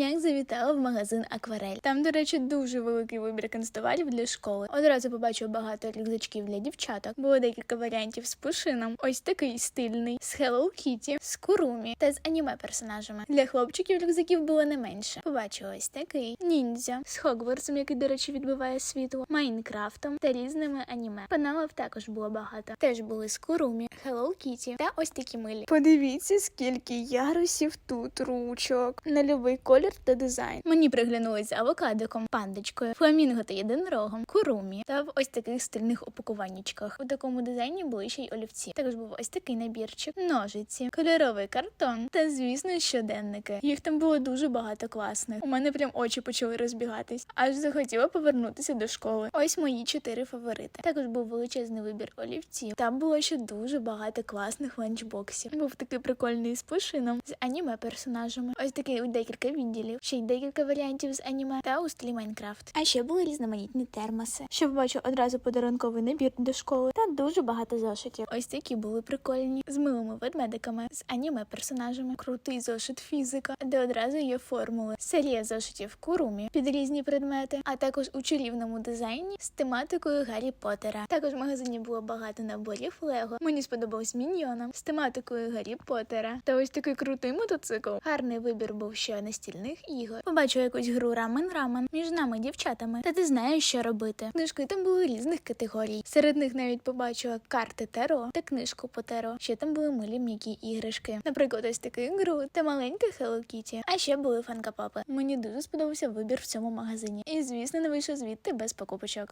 днях завітала в магазин Акварель. Там, до речі, дуже великий вибір канцтоварів для школи. Одразу побачила багато рюкзачків для дівчаток. Було декілька варіантів з пушином. Ось такий стильний з Hello Kitty, з Курумі та з аніме персонажами. Для хлопчиків рюкзаків було не менше. Побачила ось такий ніндзя з Хогвартсом, який, до речі, відбиває світло, Майнкрафтом та різними аніме. Паналів також було багато. Теж були з Курумі, Hello Kitty та ось такі милі. Подивіться, скільки ярусів тут ручок на любий колір та дизайн. Мені приглянулись авокадиком, пандочкою, фламінго та єдинорогом, курумі та в ось таких стильних упакуваннячках. У такому дизайні були ще й олівці. Також був ось такий набірчик, ножиці, кольоровий картон та, звісно, щоденники. Їх там було дуже багато класних. У мене прям очі почали розбігатись. Аж захотіла повернутися до школи. Ось мої чотири фаворити. Також був величезний вибір олівців. Там було ще дуже багато класних ланчбоксів. Був такий прикольний з пушином, з аніме персонажами. Ось такий у декілька відділів, ще й декілька варіантів з аніме та у стилі Майнкрафт. А ще були різноманітні термоси. Що бачу одразу подарунковий набір до школи та дуже багато зошитів. Ось такі були прикольні з милими ведмедиками, з аніме персонажами. Крутий зошит фізика, де одразу є формули. Серія зошитів курумі під різні предмети, а також у чарівному дизайні з тематикою Гаррі Поттера. Також в магазині було багато наборів Лего. Мені сподобалось міньйоном з тематикою Гаррі Поттера. Та ось такий крутий мотоцикл. Гарний вибір був ще настільних ігор. Побачила якусь гру рамен рамен між нами дівчатами. Та ти знаєш, що робити. Книжки там були різних категорій. Серед них навіть побачила карти Теро та книжку по Теро. Ще там були милі м'які іграшки. Наприклад, ось такий гру та маленька Hello Kitty. А ще були фанкапапи. Мені дуже сподобався вибір в цьому магазині. І звісно, не вийшов звідти без покупочок.